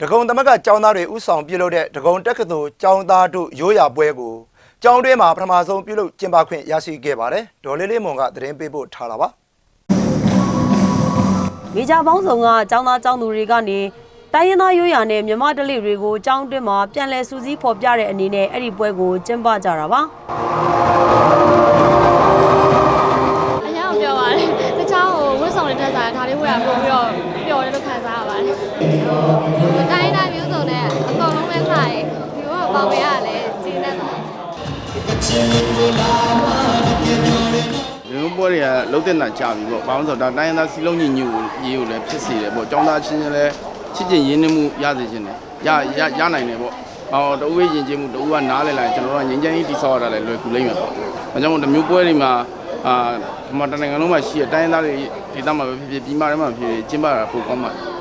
ဒဂုံသမကကျောင်းသားတွေဥဆောင်ပြုလုပ်တဲ့ဒဂုံတက္ကသိုလ်ကျောင်းသားတို့ရိုးရာပွဲကိုကျောင်းတွင်းမှာပထမဆုံးပြုလုပ်ကျင်းပခွင့်ရရှိခဲ့ပါတယ်ဒေါ်လေးလေးမွန်ကသတင်းပေးပို့ထားတာပါမေဂျာပေါင်းဆောင်ကကျောင်းသားကျောင်းသူတွေကနေတိုင်းရင်းသားရိုးရာနဲ့မြမတလိတွေကိုကျောင်းတွင်းမှာပြန်လည်စူးစီးဖော်ပြတဲ့အနေနဲ့အဲ့ဒီပွဲကိုကျင်းပကြတာပါအရင်ကပြောပါတယ်တခြားဟိုဝတ်ဆောင်တဲ့တက်စားဒါလေးဝတ်ရပို့ပြီးတော့ပျော်တယ်လို့ခံစားရပါတယ် ဒီဘက်ပေါင်ရရတယ်ကျင်းနေတာဒီလိုပွဲတွေကလုံးတဲ့နာကြပြီပေါ့။ဘာလို့လဲဆိုတော့ဒါတိုင်းရင်းသားစီလုံးညီညွတ်ရေးကိုလည်းဖြစ်စေတယ်ပေါ့။ចောင်းသားချင်းချင်းလည်းချစ်ချင်ရင်းနှီးမှုရစေခြင်းတယ်။ရရရနိုင်တယ်ပေါ့။ဟောတဦးရဲ့ယဉ်ကျေးမှုတဦးကနားလည်လိုက်ကျွန်တော်တို့ကငြိမ်းချမ်းရေးတိဆောက်ရတာလည်းလွယ်ကူလိမ့်မယ်ပေါ့။ဒါကြောင့်မို့ဒီမျိုးပွဲတွေမှာအာဒီမှာတနိုင်ငံလုံးမှာရှိတဲ့တိုင်းရင်းသားတွေဒေသမှာပဲဖြစ်ဖြစ်ပြည်မထဲမှာဖြစ်ဖြစ်ကျင်းပတာပိုကောင်းပါတယ်။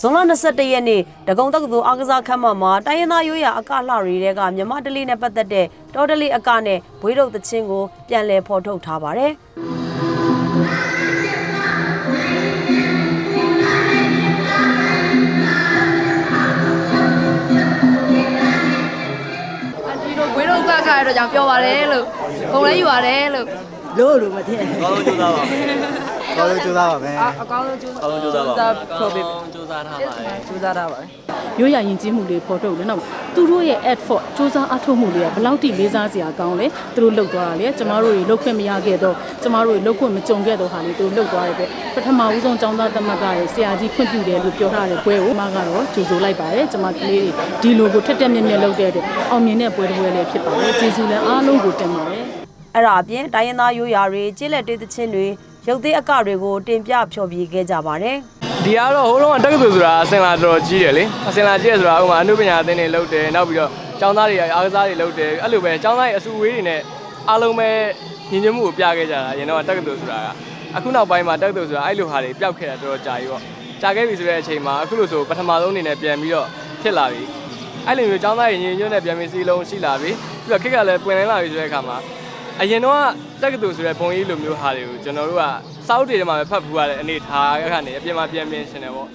ဇွန်လ21ရက်နေ့ဒဂုံတက္ကသိုလ်အားကစားခန်းမမှာတိုင်းရင်းသားရိုးရာအကလှတွေတဲကမြမတလိနဲ့ပတ်သက်တဲ့တော်တလိအကနဲ့ဘွေးတုပ်သချင်းကိုပြန်လည်ဖော်ထုတ်ထားပါတယ်။ဒီလိုဝေးတော့ကခါရတော့ကြောင့်ပြောပါတယ်လို့ဘုံလဲယူပါတယ်လို့လို့လို့မထင်ကောင်းဆုံးကြိုးစားပါမယ်ကောင်းလို့ကြိုးစားပါမယ်အကောင်းဆုံးကျိုးကောင်းဆုံးကြိုးစားပါမယ်ထုတ်ပေးကြိုးစား ထားပါတယ်ကြိုးစားတာပါပဲရိုးရာယဉ်ကျေးမှုတွေဖော်ထုတ်တယ်နောက်သူတို့ရဲ့ effort စူးစမ်းအထောက်မှုတွေကဘယ်လောက်ထိလေးစားစရာကောင်းလဲသူတို့လှုပ်သွားတာလေကျမတို့တွေလှုပ်ခွင့်မရခဲ့တော့ကျမတို့တွေလှုပ်ခွင့်မကြုံခဲ့တော့ဟာလေသူတို့လှုပ်သွားတယ်ပဲပထမဦးဆုံးចောင်းသားသမဂ္ဂရဲ့ဆရာကြီးခွင့်ပြုတယ်လို့ပြောထားတဲ့ပွဲကိုမကတော့ကြိုဆိုလိုက်ပါတယ်ကျမကလေးတွေဒီလိုကိုထက်တက်မြက်မြက်လုပ်တဲ့အတွက်အောင်မြင်တဲ့ပွဲတစ်ပွဲလည်းဖြစ်ပါတယ်ကျေးဇူးလည်းအားလုံးကိုတင်ပါတယ်အဲ့ဒါအပြင်တိုင်းရင်းသားရိုးရာတွေကျေးလက်တေးသချင်းတွေရုပ်သေးအကတွေကိုတင်ပြဖျော်ဖြေခဲ့ကြပါတယ် ဒီကတော့ဟိုလုံးကတက္ကသိုလ်ဆိုတာအစင်လာတော်တော်ကြီးတယ်လေအစင်လာကြီးရဆိုတာဥပမာအနုပညာအသင်းတွေလုပ်တယ်နောက်ပြီးတော့ကျောင်းသားတွေအားကစားတွေလုပ်တယ်အဲ့လိုပဲကျောင်းသားတွေအစုဝေးတွေနဲ့အားလုံးပဲညီညွတ်မှုကိုပြခဲ့ကြတာအရင်တော့တက္ကသိုလ်ဆိုတာကအခုနောက်ပိုင်းမှာတက္ကသိုလ်ဆိုတာအဲ့လိုဟာတွေပျောက်ခဲ့တာတော်တော်ကြာပြီပေါ့ကြာခဲ့ပြီဆိုတဲ့အချိန်မှာအခုလိုဆိုပထမဆုံးအနေနဲ့ပြန်ပြီးတော့ဖြစ်လာပြီအဲ့လိုမျိုးကျောင်းသားတွေညီညွတ်တဲ့ပြန်ပြီးစီးလုံးရှိလာပြီပြီးတော့ခက်ကလည်းပွင့်လင်းလာပြီဆိုတဲ့အခါမှာ အရင်တော့တက္ကသိုလ်ဆိုတဲ့ပုံရိပ်လိုမျိုးဟာတွေကိုကျွန်တော်တို့ကစောက်တွေထဲမှာပဲဖတ်ဖူးရတဲ့အနေထားကနေအပြင်မှာပြန်ပြင်ရှင်တယ်ပေါ့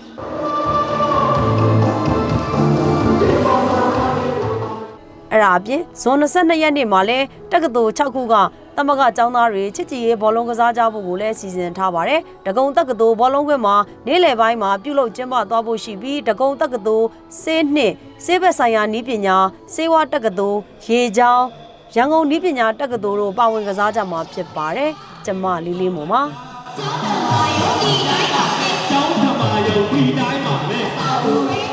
အဲ့ဒါအပြင်ဇွန်22ရက်နေ့မှာလဲတက္ကသိုလ်6ခုကတမကကျောင်းသားတွေချစ်ကြည်ရေးဘောလုံးကစားကြဖို့ကိုလည်းစီစဉ်ထားပါတယ်။ဒဂုံတက္ကသိုလ်ဘောလုံးကွင်းမှာနေ့လယ်ပိုင်းမှာပြုလုပ်ကျင်းပသွားဖို့ရှိပြီးဒဂုံတက္ကသိုလ်စေးနှစ်စေးဘက်ဆိုင်ရာနီးပညာစေဝါတက္ကသိုလ်ရေချောင်း ရန်ကုန်နည်းပညာတက္ကသိုလ်တို့ပါဝင်ကစားကြမှာဖြစ်ပါတယ်။ကျမလေးလေးမုံပါ။ကျောင်းထမယုံဒီတိုင်းပါလေ။ကျောင်းထမယုံဒီတိုင်းပါလေ။